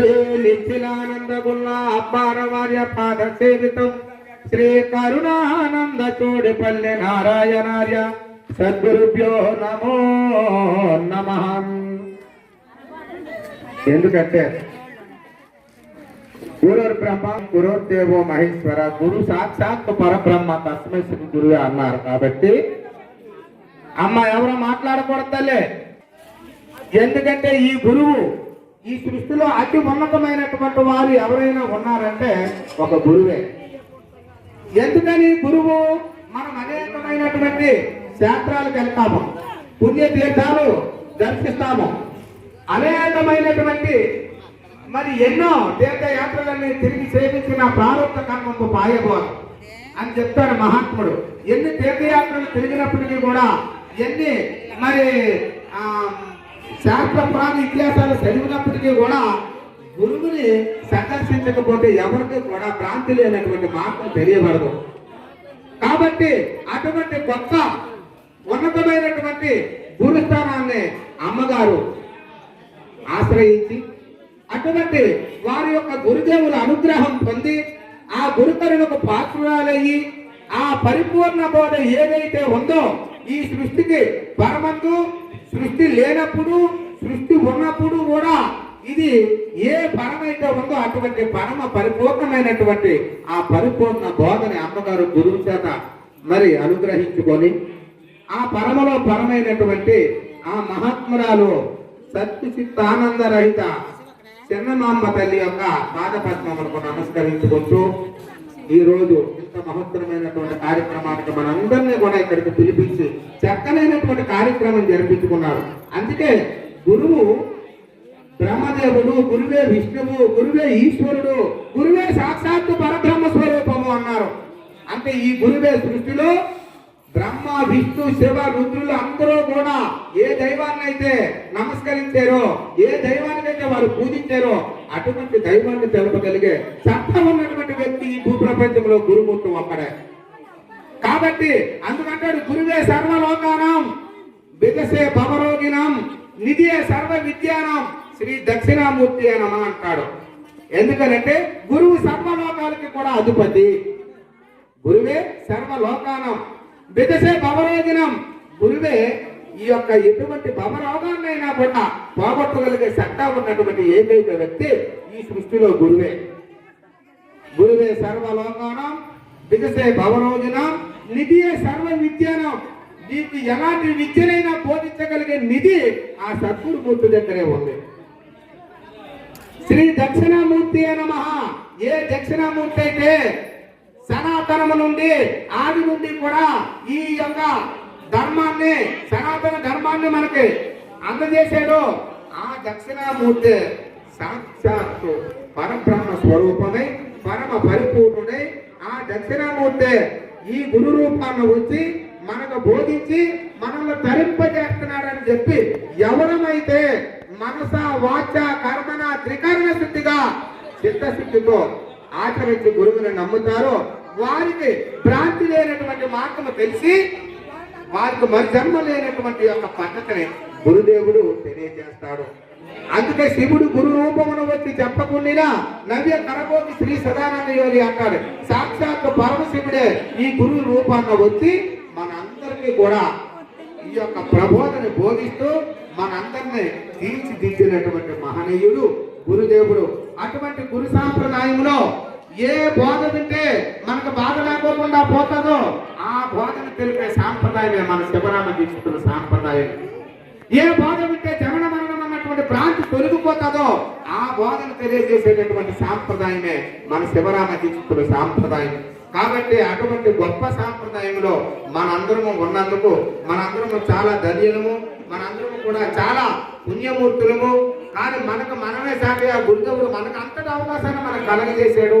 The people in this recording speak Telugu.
శ్రీ నిశ్చిలానందగుల్ల అబ్బార వార్య పాద సేవితం. శ్రీ కరుణానంద చోడిపల్లి నారాయణార్య సద్గురుభ్యో నమో నమ. ఎందుకంటే గురుర్ బ్రహ్మ గురుర్ దేవో మహేశ్వర గురు సాక్షాత్ పరబ్రహ్మ తస్మై శ్రీ గురువే అన్నారు కాబట్టి అమ్మ ఎవరో మాట్లాడకూడదలే ఎందుకంటే ఈ గురువు ఈ సృష్టిలో అతి ఉన్నతమైనటువంటి వారు ఎవరైనా ఉన్నారంటే ఒక గురువే. ఎందుకని గురువు మనం అనేకమైనటువంటి క్షేత్రాలకు వెళ్తాము పుణ్యతీర్థాలు దర్శిస్తాము అనేకమైనటువంటి మరి ఎన్నో తీర్థయాత్రలన్నీ తిరిగి సేవించిన ప్రారంభ కర్మకు పాయబోదు అని చెప్తాడు మహాత్ముడు. ఎన్ని తీర్థయాత్రలు తిరిగినప్పటికీ కూడా ఎన్ని మరి శాస్త్ర పురాణ ఇతిహాసాలు చదివినప్పటికీ కూడా గురువుని సందర్శించకపోతే ఎవరికి కూడా భ్రాంతి లేనటువంటి మార్గం తెలియబడదు. కాబట్టి అటువంటి గొప్ప ఉన్నతమైనటువంటి గురుస్థానాన్ని అమ్మగారు ఆశ్రయించి అటువంటి వారి యొక్క గురుదేవుల అనుగ్రహం పొంది ఆ గురుకరుణకు పాత్రురాలయ్యి ఆ పరిపూర్ణ బోధ ఏదైతే ఉందో ఈ సృష్టికి పరమందు సృష్టి లేనప్పుడు సృష్టి ఉన్నప్పుడు కూడా ఇది ఏ పరమైతే ఉందో అటువంటి పరమ పరిపూర్ణమైనటువంటి ఆ పరిపూర్ణ బోధని అమ్మగారు గురువు చేత మరి అనుగ్రహించుకొని ఆ పరమలో పరమైనటువంటి ఆ మహాత్మురాలు సత్యచిత్తానందరహిత చిన్నమామ్మ తల్లి యొక్క పాదపద్మములకు నమస్కరించుకుంటూ ఈ రోజు ఇంత మహత్తరమైనటువంటి కార్యక్రమానికి మనందరినీ కూడా ఇక్కడికి పిలిపించి చక్కనైనటువంటి కార్యక్రమం జరిపించుకున్నారు. అందుకే గురువు బ్రహ్మదేవుడు గురువే విష్ణువు గురువే ఈశ్వరుడు గురువే సాక్షాత్తు పరబ్రహ్మ స్వరూపము అన్నారు. అంటే ఈ గురువే సృష్టిలో బ్రహ్మ విష్ణు శివ రుద్రులు అందరూ కూడా ఏ దైవాన్ని అయితే నమస్కరించారో ఏ దైవాన్ని దైవానికైతే వారు పూజించారో అటువంటి దైవాన్ని తెలపగలిగే సత్తా ఉన్నటువంటి వ్యక్తి ఈ భూప్రపంచంలో గురుమూర్తి ఒక్కడే. కాబట్టి అందుకంటాడు గురువే సర్వలోకానం వికసే భవరోగినం నిధియే సర్వ విద్యానం శ్రీ దక్షిణామూర్తి అని నమ అంటాడు. ఎందుకనంటే గురువు సర్వలోకాలకి కూడా అధిపతి. గురువే సర్వలోకానం విదసే భవరోగినం గురువే ఈ యొక్క ఎటువంటి భవరోగాన్నైనా కూడా పోగొట్టగలిగే సత్తా ఉన్నటువంటి ఏకైక వ్యక్తి ఈ సృష్టిలో గురువే. గురువే సర్వలోకానం వికసే భవరోజనం నిధియే సర్వ విద్యానం నీకు ఎలాంటి విద్యనైనా బోధించగలిగే నిధి ఆ సద్గురుమూర్తి దగ్గరే ఉంది. శ్రీ దక్షిణామూర్తి నమ ఏ దక్షిణామూర్తి అయితే సనాతనము నుండి ఆది నుండి కూడా ఈ యొక్క ధర్మాన్ని సనాతన ధర్మాన్ని మనకి అందజేశాడు ఆ దక్షిణామూర్తి. సాక్షాత్తు పరబ్రహ్మ స్వరూపమై పరమ పరిపూర్ణుడై ఆ దక్షిణామూర్తి ఈ గురు రూపాన్ని వచ్చి మనకు బోధించి మనల్ని తరింపజేస్తున్నాడని చెప్పి ఎవరమైతే మనస వాచ కర్మన త్రికరణ శుద్ధిగా చిత్తశుద్ధితో ఆచరించి గురువుని నమ్ముతారో వారికి భ్రాంతి లేనటువంటి మార్గము తెలిసి వారికి మరి జన్మ లేనటువంటి యొక్క పద్ధతిని గురుదేవుడు తెలియజేస్తాడు. అందుకే శివుడు గురు రూపమును వచ్చి చెప్పకుండా నవ్య కరబోతి శ్రీ సదానంద యోగి అంటాడు. సాక్షాత్ పరమశివుడే ఈ గురు రూపాన్ని వచ్చి మనందరికీ కూడా ఈ యొక్క ప్రబోధని బోధిస్తూ మనందరినీ తీర్చిదిద్దినటువంటి మహనీయుడు గురుదేవుడు. అటువంటి గురు సాంప్రదాయంలో ఏ బోధ తింటే మనకు బాధ లేకోకుండా పోతుందో ఆ బోధను తెలిపే సాంప్రదాయమే మన శివరామ దీక్షితుల సాంప్రదాయం. ఏ బోధ వింటే జమన మరణం అన్నటువంటి భ్రాంతి తొలగిపోతుందో ఆ బోధను తెలియజేసేటటువంటి సాంప్రదాయమే మన శివరామ దీక్షితుల సాంప్రదాయం. కాబట్టి అటువంటి గొప్ప సాంప్రదాయంలో మనందరము ఉన్నందుకు మనందరము చాలా ధన్యులము మనందరము కూడా చాలా పుణ్యమూర్తులము. కానీ మనకు మనమే సాటి ఆ గురుదేవుడు మనకు అంతటి అవకాశాన్ని మనకు కలగజేశాడు.